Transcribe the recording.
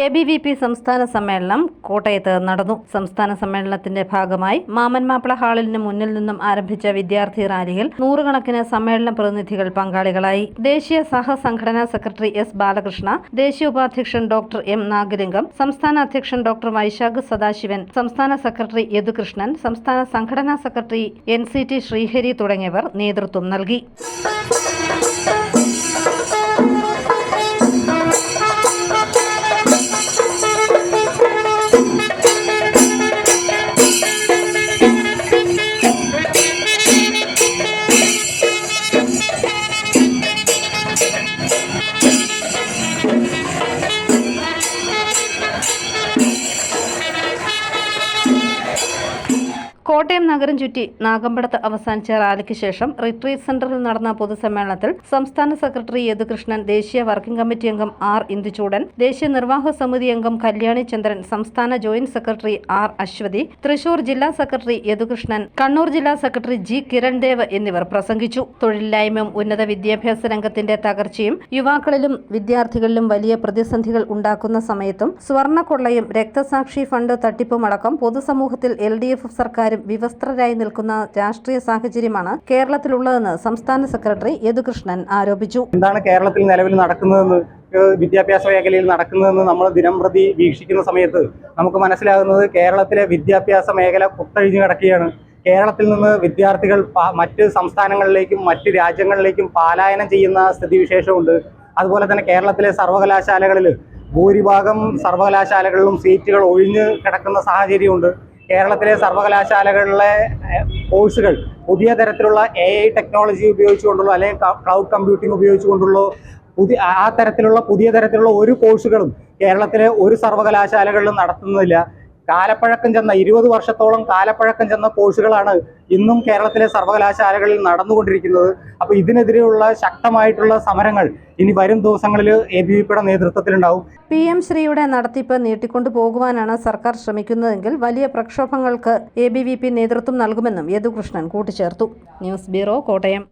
A B V P സംസ്ഥാന സമ്മേളനം കോട്ടയത്ത് നടന്നു. സംസ്ഥാന സമ്മേളനത്തിന്റെ ഭാഗമായി മാമൻ മാപ്പിള ഹാളിന് മുന്നിൽ നിന്നും ആരംഭിച്ച വിദ്യാർത്ഥി റാലിയിൽ നൂറുകണക്കിന് സമ്മേളന പ്രതിനിധികൾ പങ്കാളികളായി. ദേശീയ സഹസംഘടനാ സെക്രട്ടറി എസ് ബാലകൃഷ്ണ ദേശീയ ഉപാധ്യക്ഷൻ ഡോക്ടർ എം നാഗലിംഗം സംസ്ഥാന അധ്യക്ഷൻ ഡോക്ടർ വൈശാഖ് സദാശിവൻ സംസ്ഥാന സെക്രട്ടറി യദുകൃഷ്ണൻ സംസ്ഥാന സംഘടനാ secretary N C T Sreehari തുടങ്ങിയവർ നേതൃത്വം നൽകി. കോട്ടയം നഗരം ചുറ്റി നാഗമ്പടത്ത് അവസാനിച്ച റാലിക്ക് ശേഷം റിട്രീറ്റ് സെന്ററിൽ നടന്ന പൊതുസമ്മേളനത്തിൽ സംസ്ഥാന സെക്രട്ടറി യദുകൃഷ്ണൻ ദേശീയ വർക്കിംഗ് കമ്മിറ്റി അംഗം ആർ ഇന്ദുചൂടൻ ദേശീയ നിർവാഹക സമിതി അംഗം കല്യാണി ചന്ദ്രൻ സംസ്ഥാന joint secretary R Aswathy Thrissur ജില്ലാ സെക്രട്ടറി യദുകൃഷ്ണൻ കണ്ണൂർ ജില്ലാ സെക്രട്ടറി ജി കിരൺ ദേവ് എന്നിവർ പ്രസംഗിച്ചു. തൊഴിലില്ലായ്മയും ഉന്നത വിദ്യാഭ്യാസ രംഗത്തിന്റെ തകർച്ചയും യുവാക്കളിലും വിദ്യാർത്ഥികളിലും വലിയ പ്രതിസന്ധികൾ ഉണ്ടാക്കുന്ന സമയത്തും സ്വർണക്കൊള്ളയും രക്തസാക്ഷി ഫണ്ട് തട്ടിപ്പുമടക്കം പൊതുസമൂഹത്തിൽ എൽ ഡി എഫ് സർക്കാരും വിവസ്ത്രരായി നിൽക്കുന്ന രാഷ്ട്രീയ സാഹചര്യമാണ് കേരളത്തിലുള്ളതെന്ന് സംസ്ഥാന സെക്രട്ടറി യദുകൃഷ്ണൻ ആരോപിച്ചു. എന്താണ് കേരളത്തിൽ നിലവിൽ നടക്കുന്നതെന്ന് വിദ്യാഭ്യാസ മേഖലയിൽ നടക്കുന്നതെന്ന് നമ്മൾ ദിനം പ്രതി വീക്ഷിക്കുന്ന സമയത്ത് നമുക്ക് മനസ്സിലാകുന്നത് കേരളത്തിലെ വിദ്യാഭ്യാസ മേഖല കുത്തഴിഞ്ഞു കിടക്കുകയാണ്. കേരളത്തിൽ നിന്ന് വിദ്യാർത്ഥികൾ മറ്റ് സംസ്ഥാനങ്ങളിലേക്കും മറ്റ് രാജ്യങ്ങളിലേക്കും പലായനം ചെയ്യുന്ന സ്ഥിതിവിശേഷമുണ്ട്. അതുപോലെ തന്നെ കേരളത്തിലെ സർവകലാശാലകളിൽ ഭൂരിഭാഗം സർവകലാശാലകളിലും സീറ്റുകൾ ഒഴിഞ്ഞു കിടക്കുന്ന സാഹചര്യമുണ്ട്. കേരളത്തിലെ സർവകലാശാലകളിലെ കോഴ്സുകൾ പുതിയ തരത്തിലുള്ള എ ഐ ടെക്നോളജി ഉപയോഗിച്ചുകൊണ്ടുള്ള അല്ലെങ്കിൽ ക്ലൗഡ് കമ്പ്യൂട്ടിംഗ് ഉപയോഗിച്ചുകൊണ്ടുള്ള. പുതിയ ആ- തരത്തിലുള്ള പുതിയ തരത്തിലുള്ള ഒരു കോഴ്സുകളും കേരളത്തിലെ ഒരു സർവകലാശാലകളിലും നടത്തുന്നില്ല കാലപ്പഴക്കം ചെന്ന ഇരുപത് വർഷത്തോളം കാലപ്പഴക്കം ചെന്ന കോഴ്സുകളാണ് ഇന്നും കേരളത്തിലെ സർവകലാശാലകളിൽ നടന്നുകൊണ്ടിരിക്കുന്നത്. അപ്പോൾ ഇതിനെതിരെയുള്ള ശക്തമായിട്ടുള്ള സമരങ്ങൾ ഇനി വരും ദിവസങ്ങളിൽ എ ബി വി പിയുടെ നേതൃത്വത്തിലുണ്ടാവും. പി എം ശ്രീയുടെ നടത്തിപ്പ് നീട്ടിക്കൊണ്ടു പോകുവാനാണ് സർക്കാർ ശ്രമിക്കുന്നതെങ്കിൽ വലിയ പ്രക്ഷോഭങ്ങൾക്ക് എ ബി വി പി നേതൃത്വം നൽകുമെന്നും യദുകൃഷ്ണൻ കൂട്ടിച്ചേർത്തു. News bureau Kottayam.